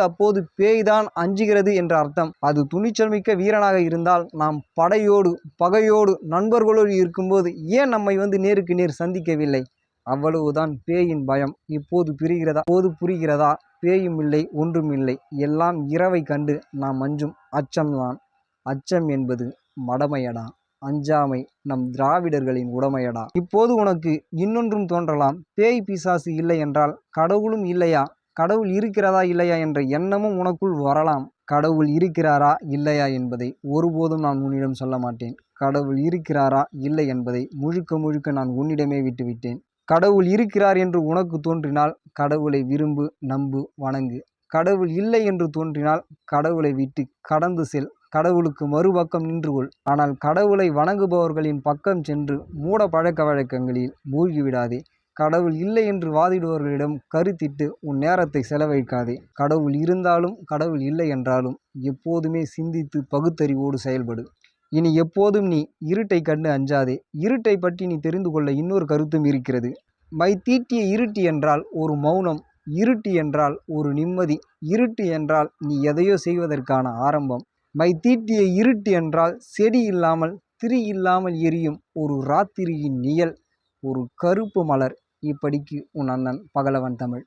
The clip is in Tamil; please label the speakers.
Speaker 1: அப்போது பேய்தான் அஞ்சுகிறது என்ற அர்த்தம். அது துணிச்சல் மிக்க வீரனாக இருந்தால் நாம் படையோடு பகையோடு நண்பர்களோடு இருக்கும்போது ஏன் நம்மை வந்து நேருக்கு நேர் சந்திக்கவில்லை? அவ்வளவுதான் பேயின் பயம். இப்போது புரிகிறதா? இப்போது புரிகிறதா? பேயும் இல்லை ஒன்றும் இல்லை. எல்லாம் இரவை கண்டு நாம் அஞ்சும் அச்சம்தான். அச்சம் என்பது மடமையடா. அஞ்சாமை நம் திராவிடர்களின் உடமையடா. இப்போது உனக்கு இன்னொன்றும் தோன்றலாம். பேய் பிசாசு இல்லை என்றால் கடவுளும் இல்லையா? கடவுள் இருக்கிறதா இல்லையா என்ற எண்ணமும் உனக்குள் வரலாம். கடவுள் இருக்கிறாரா இல்லையா என்பதை ஒருபோதும் நான் உன்னிடம் சொல்ல மாட்டேன். கடவுள் இருக்கிறாரா இல்லை என்பதை முழுக்க முழுக்க நான் உன்னிடமே விட்டுவிட்டேன். கடவுள் இருக்கிறார் என்று உனக்கு தோன்றினால் கடவுளை விரும்பு நம்பு வணங்கு. கடவுள் இல்லை என்று தோன்றினால் கடவுளை விட்டு கடந்து செல். கடவுளுக்கு மறுபக்கம் நின்று கொள். ஆனால் கடவுளை வணங்குபவர்களின் பக்கம் சென்று மூட பழக்க வழக்கங்களில் மூழ்கிவிடாதே. கடவுள் இல்லை என்று வாதிடுபவர்களிடம் கருத்திட்டு உன் நேரத்தை செலவழிக்காதே. கடவுள் இருந்தாலும் கடவுள் இல்லை என்றாலும் எப்போதுமே சிந்தித்து பகுத்தறிவோடு செயல்படு. இனி எப்போதும் நீ இருட்டை கண்டு அஞ்சாதே. இருட்டை பற்றி நீ தெரிந்து கொள்ள இன்னொரு கருத்தும் இருக்கிறது. மை தீட்டிய இருட்டு என்றால் ஒரு மௌனம். இருட்டு என்றால் ஒரு நிம்மதி. இருட்டு என்றால் நீ எதையோ செய்வதற்கான ஆரம்பம். மை தீட்டிய இருட்டு என்றால் செடி இல்லாமல் திரி இல்லாமல் எரியும் ஒரு ராத்திரியின் நியல் ஒரு கருப்பு மலர். இப்படிக்கு உன் அண்ணன் பகலவன் தமிழ்.